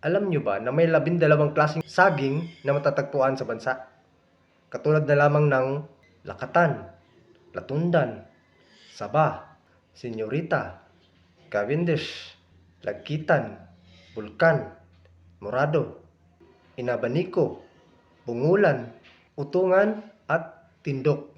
Alam nyo ba na may labindalawang klaseng saging na matatagpuan sa bansa? Katulad na lamang ng lakatan, latundan, saba, senyorita, cavendish, lagkitan, bulkan, morado, inabaniko, bungulan, utungan, at tindok.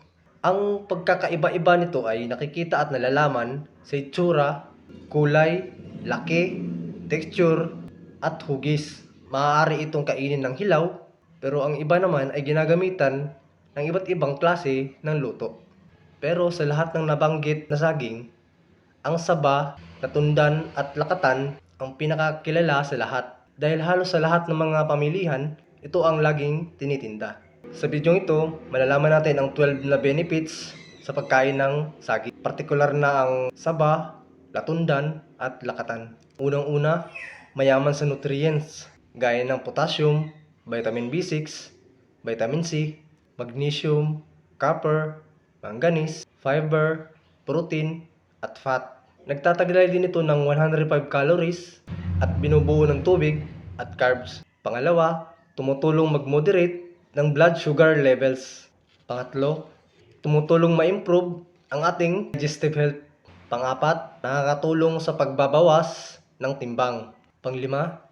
Ang pagkakaiba-iba nito ay nakikita at nalalaman sa itsura, kulay, laki, texture, at hugis. Maaari itong kainin ng hilaw, pero ang iba naman ay ginagamitan ng iba't ibang klase ng luto. Pero sa lahat ng nabanggit na saging, ang saba, natundan at lakatan ang pinakakilala sa lahat dahil halos sa lahat ng mga pamilihan, ito ang laging tinitinda. Sa video ito, malalaman natin ang 12 na benefits sa pagkain ng saging. Partikular na ang saba, latundan at lakatan. Unang-una, mayaman sa nutrients gaya ng potassium, vitamin B6, vitamin C, magnesium, copper, manganese, fiber, protein, at fat. Nagtataglay din ito ng 105 calories at binubuo ng tubig at carbs. Pangalawa, tumutulong mag-moderate ng blood sugar levels. Pangatlo, tumutulong ma-improve ang ating digestive health. Pangapat, nakakatulong sa pagbabawas ng timbang. Panglima,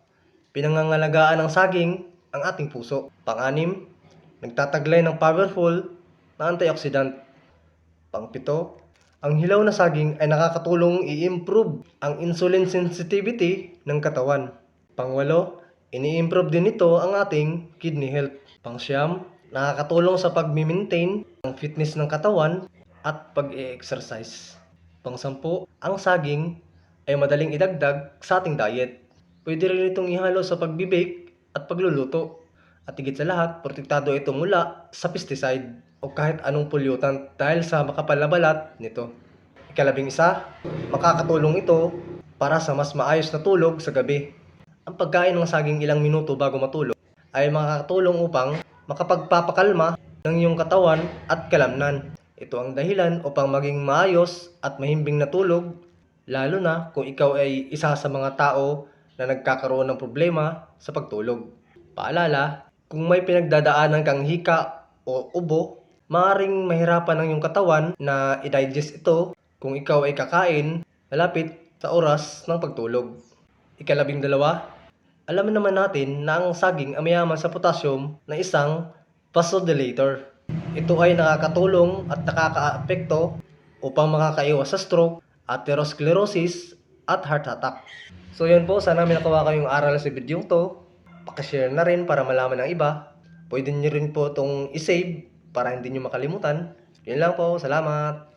pinangangalagaan ng saging ang ating puso. Panganim, nagtataglay ng powerful na antioxidant. Pangpito, ang hilaw na saging ay nakakatulong i-improve ang insulin sensitivity ng katawan. Pangwalo, ini-improve din ito ang ating kidney health. Pangsyam, nakakatulong sa pag-maintain ng fitness ng katawan at pag-e-exercise. Pangsampu, ang saging ay madaling idagdag sa ating diet. Pwede rin itong ihalo sa pagbibake at pagluluto. At higit sa lahat, protektado ito mula sa pesticide o kahit anong pollutant dahil sa makapal na balat nito. Ikalabing isa, makakatulong ito para sa mas maayos na tulog sa gabi. Ang pagkain ng saging ilang minuto bago matulog ay makakatulong upang makapagpapakalma ng iyong katawan at kalamnan. Ito ang dahilan upang maging maayos at mahimbing na tulog, lalo na kung ikaw ay isa sa mga tao na nagkakaroon ng problema sa pagtulog. Paalala, kung may pinagdadaanan kang hika o ubo, maaaring mahirapan ng iyong katawan na i-digest ito kung ikaw ay kakain malapit sa oras ng pagtulog. Ikalabing dalawa, alam naman natin na ang saging ay mayaman sa potassium na isang vasodilator. Ito ay nakakatulong at nakakaapekto upang makakaiwas sa stroke, atherosclerosis, at heart attack. So yun po, sana may nakuha kayong aral sa video to. Pakishare na rin para malaman ng iba. Pwede nyo rin po itong isave para hindi nyo makalimutan. Yun lang po, salamat!